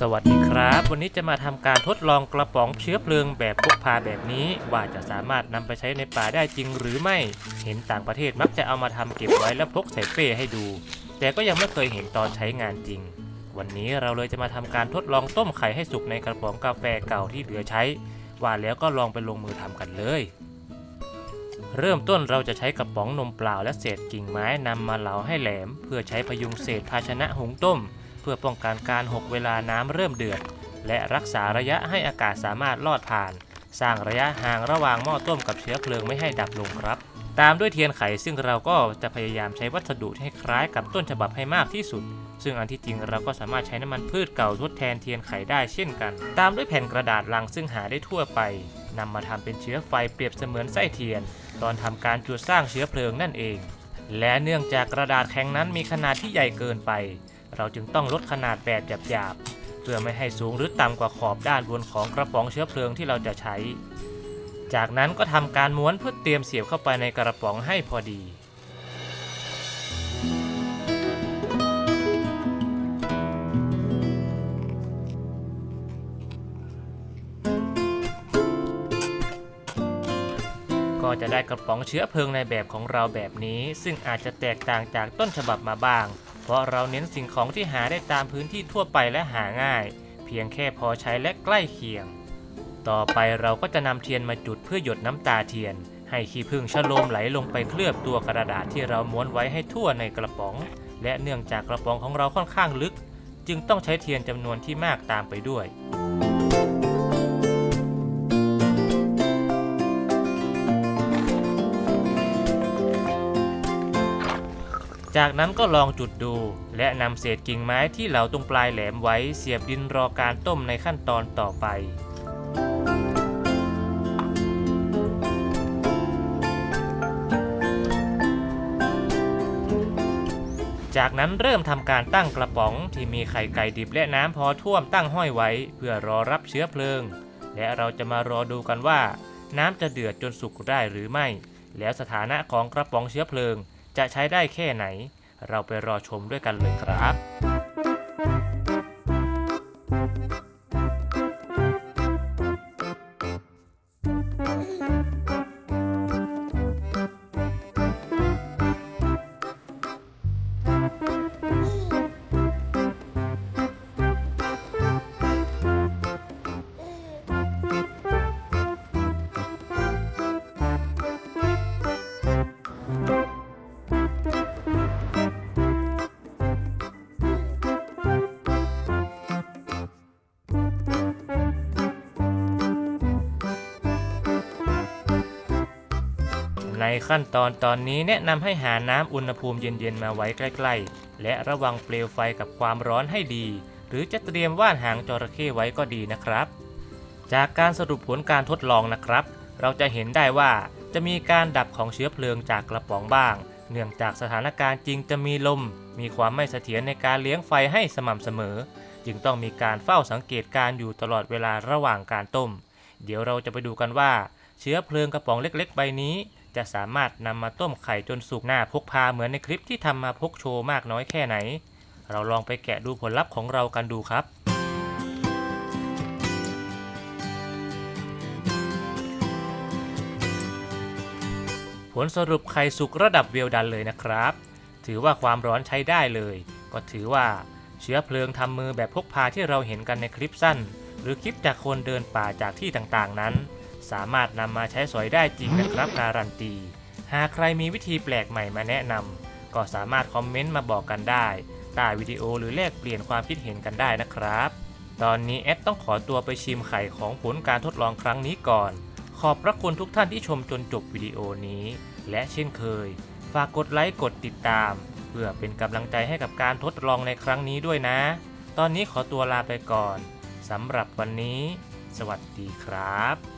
สวัสดีครับ วันนี้จะมาทำการทดลองกระป๋องเชื้อเพลิงแบบพกพาแบบนี้ ว่าจะสามารถนำไปใช้ในป่าได้จริงหรือไม่ เห็นต่างประเทศมักจะเอามาทำเก็บไว้แล้วพกใส่เป้ให้ดู แต่ก็ยังไม่เคยเห็นตอนใช้งานจริง วันนี้เราเลยจะมาทำการทดลองต้มไข่ให้สุกในกระป๋องกาแฟเก่าที่เหลือใช้ ว่าแล้วก็ลองไปลงมือทำกันเลย เริ่มต้นเราจะใช้กระป๋องนมเปล่าและเศษกิ่งไม้นำมาเหลาให้แหลม เพื่อใช้พยุงเศษภาชนะหุงต้ม เพื่อป้องกันการหกเวลาน้ำเริ่มเดือด และรักษาระยะให้อากาศสามารถลอดผ่าน สร้างระยะห่างระหว่างหม้อต้มกับเชื้อเพลิงไม่ให้ดับลงครับ ตามด้วยเทียนไขซึ่งเราก็จะพยายามใช้วัสดุที่ให้คล้ายกับต้นฉบับให้มากที่สุด ซึ่งอันที่จริงเราก็สามารถใช้น้ำมันพืชเก่าทดแทนเทียนไขได้เช่นกัน ตามด้วยแผ่นกระดาษลังซึ่งหาได้ทั่วไปนำมาทำเป็นเชื้อไฟเปรียบเสมือนไส้เทียน ตอนทำการจุดสร้างเชื้อเพลิงนั่นเอง และเนื่องจากกระดาษแข็งนั้นมีขนาดที่ใหญ่เกินไป เราจึงต้องลดขนาดแบบหยาบๆ เพื่อไม่ให้สูงหรือต่ำกว่าขอบด้านบนของกระป๋องเชื้อเพลิงที่เราจะใช้ จากนั้นก็ทำการม้วนเพื่อเตรียมเสียบเข้าไปในกระป๋องให้พอดีก็จะได้กระป๋องเชื้อเพลิงในแบบของเราแบบนี้ ซึ่งอาจจะแตกต่างจากต้นฉบับมาบ้าง เพราะเราเน้นสิ่งของที่หาได้ตามพื้นที่ทั่วไปและหาง่าย เพียงแค่พอใช้และใกล้เคียง ต่อไปเราก็จะนำเทียนมาจุดเพื่อหยดน้ำตาเทียน ให้ขี้ผึ้งชะโลมไหลลงไปเคลือบตัวกระดาษที่เราม้วนไว้ให้ทั่วในกระป๋อง และเนื่องจากกระป๋องของเราค่อนข้างลึก จึงต้องใช้เทียนจำนวนที่มากตามไปด้วย จากนั้นก็ลองจุดดู และนำเศษกิ่งไม้ที่เหลาตรงปลายแหลมไว้เสียบดินรอการต้มในขั้นตอนต่อไปจากนั้นเริ่มทำการตั้งกระป๋องที่มีไข่ไก่ดิบและน้ำพอท่วมตั้งห้อยไว้ เพื่อรอรับเชื้อเพลิง และเราจะมารอดูกันว่า น้ำจะเดือดจนสุกได้หรือไม่ แล้วสถานะของกระป๋องเชื้อเพลิง จะใช้ได้แค่ไหน เราไปรอชมด้วยกันเลยครับ ในขั้นตอนตอนนี้แนะนำให้หาน้ำอุณหภูมิเย็นๆมาไว้ใกล้ ๆ และระวังเปลวไฟกับความร้อนให้ดี หรือจะเตรียมว่านหางจระเข้ไว้ก็ดีนะครับ จากการสรุปผลการทดลองนะครับ เราจะเห็นได้ว่าจะมีการดับของเชื้อเพลิงจากกระป๋องบ้าง เนื่องจากสถานการณ์จริงจะมีลม มีความไม่เสถียรในการเลี้ยงไฟให้สม่ำเสมอ จึงต้องมีการเฝ้าสังเกตการอยู่ตลอดเวลาระหว่างการต้ม เดี๋ยวเราจะไปดูกันว่า เชื้อเพลิงกระป๋องเล็ก ๆ ใบนี้ จะสามารถนำมาต้มไข่จนสุกหน้าพกพาเหมือนในคลิปที่ทำมาพกโชว์มากน้อยแค่ไหน เราลองไปแกะดูผลลัพธ์ของเรากันดูครับผลสรุปไข่สุกระดับเวลดันเลยนะครับ ถือว่าความร้อนใช้ได้เลย ก็ถือว่าเชื้อเพลิงทำมือแบบพกพาที่เราเห็นกันในคลิปสั้น หรือคลิปจากคนเดินป่าจากที่ต่างๆนั้น สามารถนำมาใช้สอยได้จริงนะครับการันตี หากใครมีวิธีแปลกใหม่มาแนะนำก็สามารถคอมเมนต์มาบอกกันได้ใต้วิดีโอหรือแลกเปลี่ยนความคิดเห็นกันได้นะครับ ตอนนี้แอดต้องขอตัวไปชิมไข่ของผลการทดลองครั้งนี้ก่อน ขอบพระคุณทุกท่านที่ชมจนจบวิดีโอนี้ และเช่นเคย ฝากกดไลค์กดติดตาม เพื่อเป็นกำลังใจให้กับการทดลองในครั้งนี้ด้วยนะ ตอนนี้ขอตัวลาไปก่อนสำหรับวันนี้ สวัสดีครับ